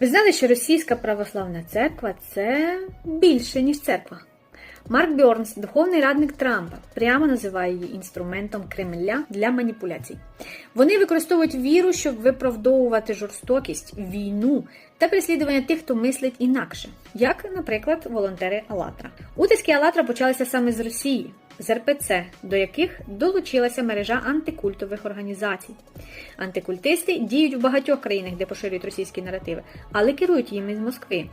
Ви знали, що російська православна церква це більше, ніж церква. Марк Бьорнс, духовний радник Трампа, прямо називає її інструментом Кремля для маніпуляцій. Вони використовують віру, щоб виправдовувати жорстокість, війну та переслідування тих, хто мислить інакше, як, наприклад, волонтери Алатра. Утиски Алатра почалися саме з Росії. З РПЦ, до яких долучилася мережа антикультових організацій. Антикультисти діють в багатьох країнах, де поширюють російські наративи, але керують їм із Москви.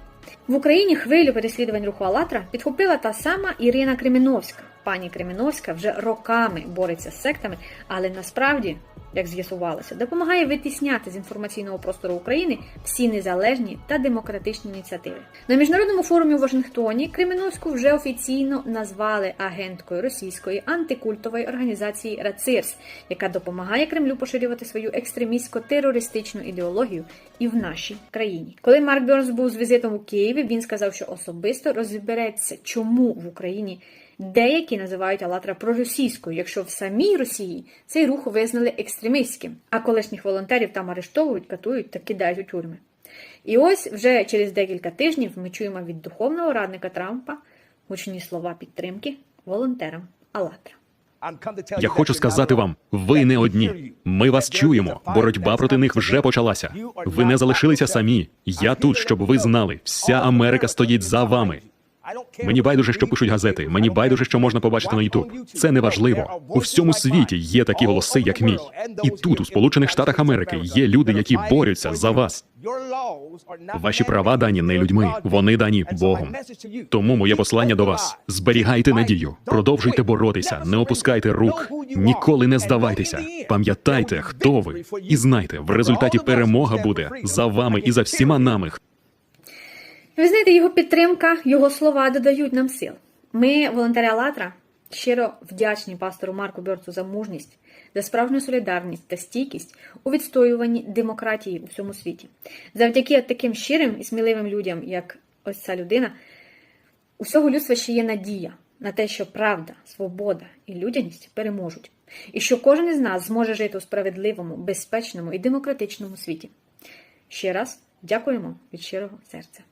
В Україні хвилю переслідувань руху Алатра підхопила та сама Ірина Креміновська. Пані Креміновська вже роками бореться з сектами, але насправді, як з'ясувалося, допомагає витісняти з інформаційного простору України всі незалежні та демократичні ініціативи. На міжнародному форумі у Вашингтоні Креміновську вже офіційно назвали агенткою російської антикультової організації РАЦИРС, яка допомагає Кремлю поширювати свою екстремістсько-терористичну ідеологію і в нашій країні. Коли Марк Бьорнс був з візитом у Києві, він сказав, що особисто розбереться, чому в Україні деякі називають Алатра проросійською, якщо в самій Росії цей рух визнали екстремістським, а колишніх волонтерів там арештовують, катують та кидають у тюрми. І ось вже через декілька тижнів ми чуємо від духовного радника Трампа гучні слова підтримки волонтерам Алатра. Я хочу сказати вам, ви не одні. Ми вас чуємо. Боротьба проти них вже почалася. Ви не залишилися самі. Я тут, щоб ви знали. Вся Америка стоїть за вами. Мені байдуже, що пишуть газети. Мені байдуже, що можна побачити на Ютуб. Це не важливо. У всьому світі є такі голоси, як мій. І тут, у Сполучених Штатах Америки, є люди, які борються за вас. Ваші права дані не людьми, вони дані Богом. Тому моє послання до вас: зберігайте надію, продовжуйте боротися, не опускайте рук, ніколи не здавайтеся. Пам'ятайте, хто ви, і знайте, в результаті перемога буде за вами і за всіма нами. Ви знаєте, його підтримка, його слова додають нам сил. Ми, волонтери Алатра, щиро вдячні пастору Марку Бьорцу за мужність, за справжню солідарність та стійкість у відстоюванні демократії у всьому світі. Завдяки таким щирим і сміливим людям, як ось ця людина, у всього людства ще є надія на те, що правда, свобода і людяність переможуть, і що кожен із нас зможе жити у справедливому, безпечному і демократичному світі. Ще раз дякуємо від щирого серця.